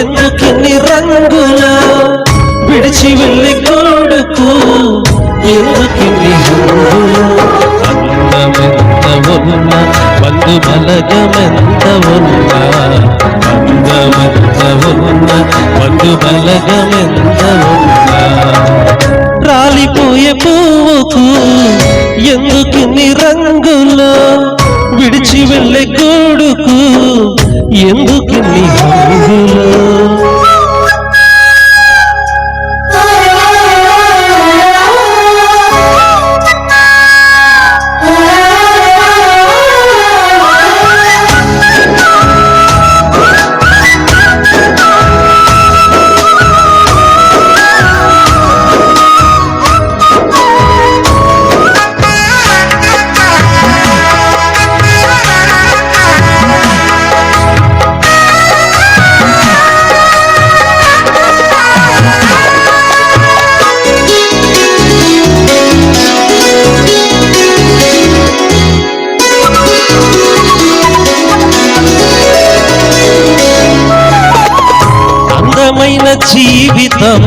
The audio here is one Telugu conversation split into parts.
ఎందుకిన్ని రంగుల విడిచి వెళ్ళి కొడుకు? ఎందుకిన్ని హంగుల అందమెంత ఉన్న బంధు బలగమెంత ఉన్న అందమెంత ఉన్న బంధు బలగమెంత ఉన్న. రాలిపోయే పువ్వుకు ఎందుకిన్ని రంగులో? విడిచి వెళ్ళే కొడుకు? ఎందుకిన్ని జీవితం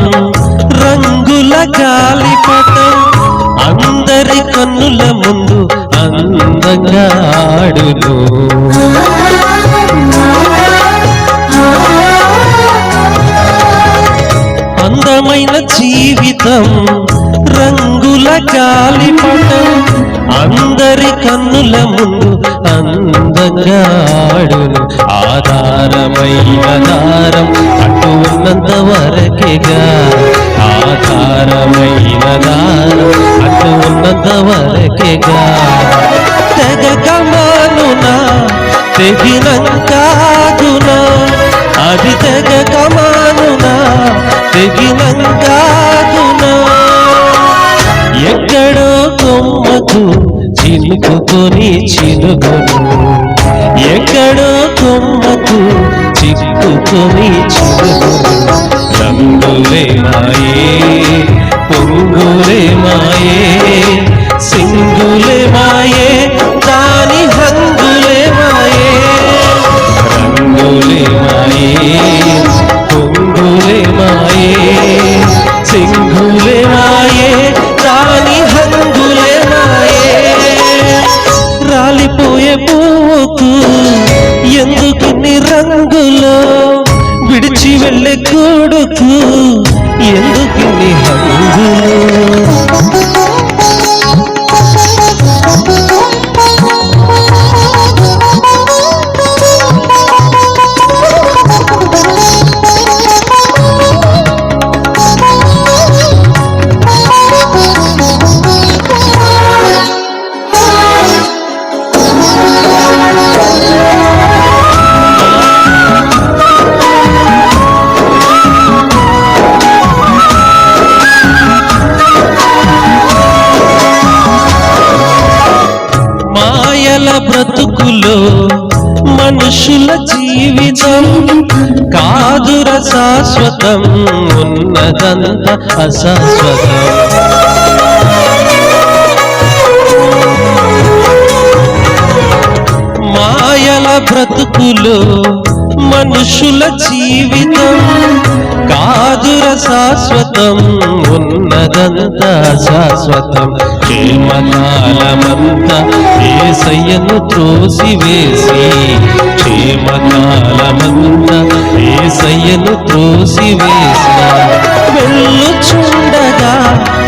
రంగుల గాలిపటం అందరి కన్నుల ముందు అందంగా ఆడును అందమైన జీవితం రంగుల గాలిపటం అందరి కన్నుల ముందు అందంగా ఆడును ఆధారమైన దారం అటు ఉన్నంత వరకేగా. ఆధారమైన దారం అటు ఉన్నంత వరకేగా. తెగకమానునా తెగినంకాదు అది తెగకమానునా తెగినంకాదునా ఎక్కడో కొమ్మకు చిలుకుకొని చిలుకును ఎక్కడో కొమ్మకు చిక్కుకొని చిలుకును రంగులే మాయే నువ్వే మాయే రాని హంగులే మాయే రాలిపోయే పువ్వుకు మనుషుల జీవితం కాదుర శాశ్వతం ఉన్నదంత అశాశ్వతం. మాయల బ్రతుకులు మనుషుల జీవితం కాదుర శాశ్వతం శాశ్వతం ఉన్నదంతా శాశ్వతం. క్షేమకాలమంతా ఏసయ్యను త్రోసివేసి క్షేమకాలమంతా ఏసయ్యను త్రోసివేసి. వెళ్ళుచుండగా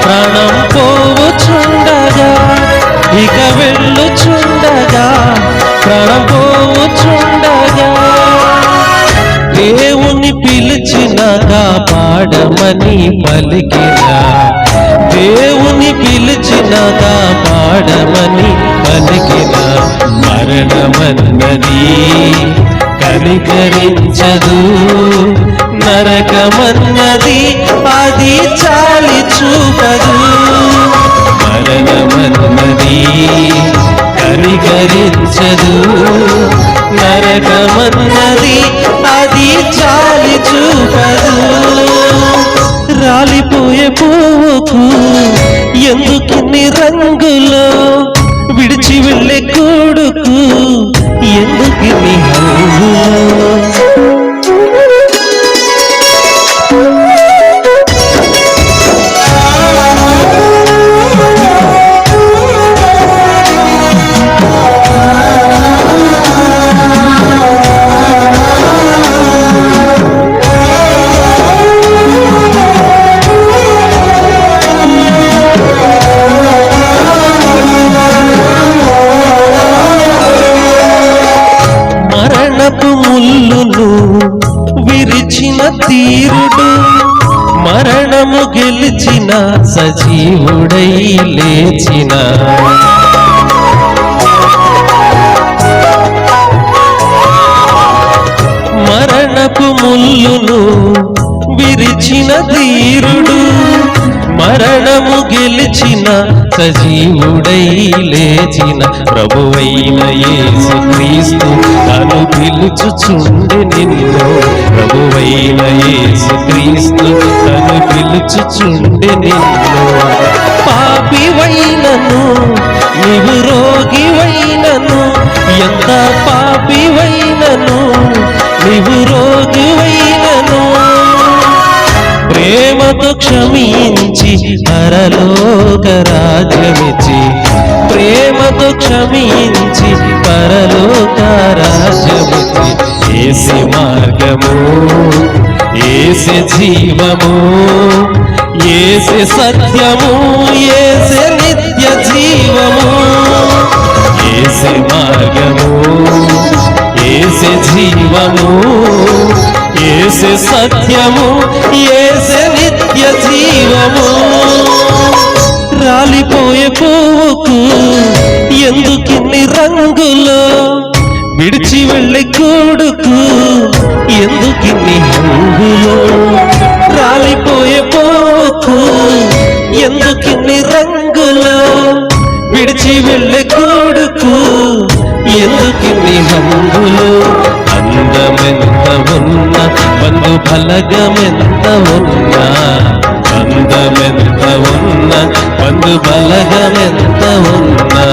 ప్రాణం పోవుచుండగా ఇక వెళ్ళుచుండగా ప్రాణం పోవుచుండగా దేవుని పిలిచినగా పాడమని పలికిన. దేవుని పిలిచిన పాడమని పలికిన. మరణమన్నది కనికరించదు. నరకమన్నది అది చాలి చూపదు. మరణమన్నది విడిచి తీరుడు మరణము గెలిచిన సజీవుడై లేచిన. మరణపు ముల్లును విరిచిన తీరుడు మరణము గెలిచిన సజీవుడై లేచిన ప్రభువైన యేసు క్రీస్తు తను పిలుచుచుండి నిన్ను. ప్రభువైన యేసు క్రీస్తు తను పిలుచుచుండి నిన్ను. పాపివైనను నీవు రోగివైనను ఎంత పాపివైనను క్షమించి పరలోక రాజ్యమిచ్చి ప్రేమతో క్షమించి పరలోక రాజ్యమిచ్చి ఏసి మార్గము ఏసి జీవము ఏసి సత్యము ఏసి నిత్య జీవము. ఏసి మార్గము ఏసి జీవము ఏసి సత్యము ఏసే జీవము రాలిపోయే పువ్వుకు ఎందుకిన్ని రంగులు విడిచి వెళ్ళే గూడుకు ఎందుకిన్ని రంగులు రాలిపోయే పువ్వుకు ఎందుకిన్ని రంగులు విడిచి వెళ్ళే గూడుకు ఎందుకిన్ని హంగులు అందమెంత ఉన్న బంధు ఫలగమెంత ఉన్నా బంధమెంత ఉన్న బంధు బలగమెంత ఉన్నా.